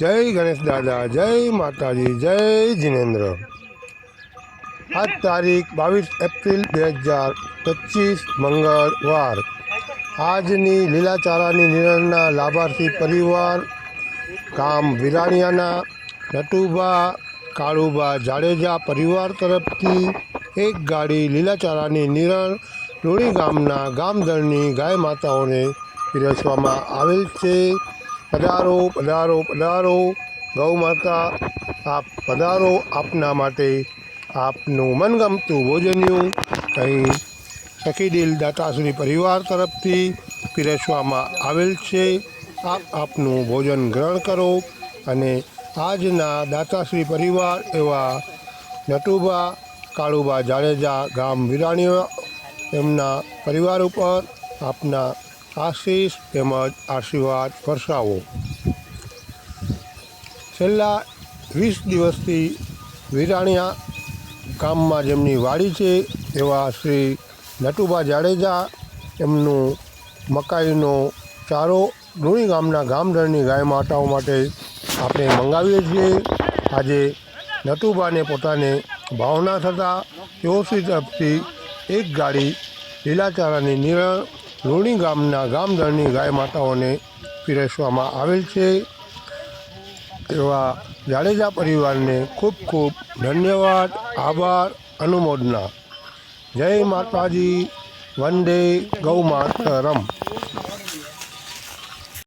જય ગણેશ દાદા, જય માતાજી, જય જિનેન્દ્ર. આજ તારીખ બાવીસ એપ્રિલ બે હજાર પચીસ મંગળવાર. આજની લીલાચારાની નિર્ણયના લાભાર્થી પરિવાર, ગામ વિરાણિયાના નટુબા કાળુબા જાડેજા પરિવાર તરફથી એક ગાડી લીલાચારાની નિરણ લોણી ગામના ગામદળની ગાય માતાઓને પીરસવામાં આવેલ છે. પધારો પધારો પધારો. ગૌ માતા, આપ પધારો આપના માટે. આપનું મનગમતું ભોજન્યું અહીં સખીદિલ દાતાશ્રી પરિવાર તરફથી પીરસવામાં આવેલ છે. આપ આપનું ભોજન ગ્રહણ કરો અને આજના દાતાશ્રી પરિવાર એવા નટુબા કાળુબા જાડેજા, ગામ વિરાણીઓ, એમના પરિવાર ઉપર આપના આશીષ તેમજ આશીર્વાદ વરસાવો છેલ્લા વીસ દિવસથી વિરાણિયા ગામમાં જેમની વાડી છે એવા શ્રી નટુબા જાડેજા એમનું મકાઈનો ચારો લુણી ગામના ગામધરની ગાય માતાઓ માટે આપણે મંગાવીએ છીએ. આજે નટુબાને પોતાને ભાવના થતાં તેઓ શ્રી તરફથી એક ગાડી લીલાચારાની નિરણ લુણી ગામના ગામધરની ગાય માતાઓને પીરસવામાં આવેલ છે. એવા જાડેજા પરિવારને ખૂબ ખૂબ ધન્યવાદ, આભાર, અનુમોદના. જય માતાજી, વંદે ગૌ માતરમ